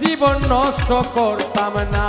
জীবন নষ্ট করতাম না।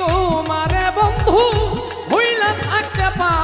তোমারে বন্ধু হইলা থাকতে পারি।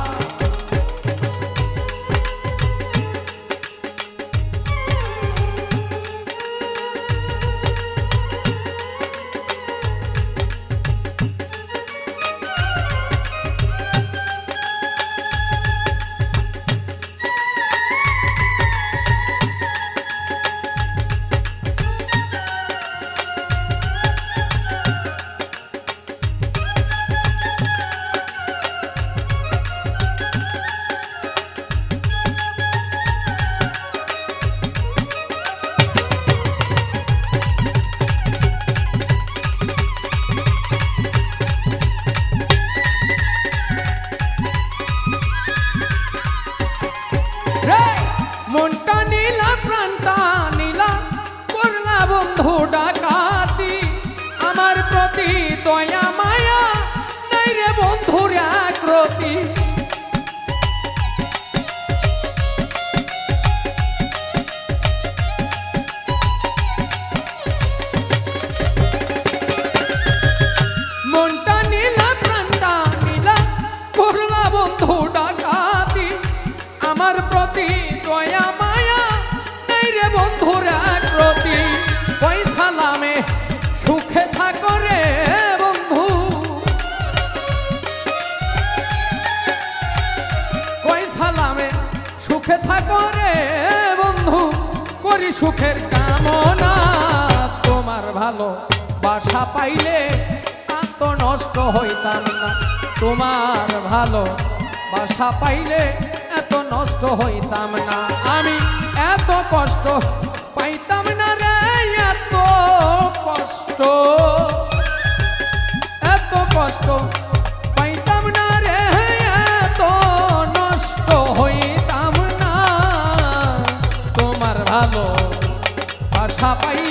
Shopee. সুখের কামনা, তোমার ভালো বাসা পাইলে আত্ম নষ্ট হইতাম না। তোমার ভালো বাসা পাইলে এত নষ্ট হইতাম না। আমি এত কষ্ট পাইতাম না রে, এত কষ্ট।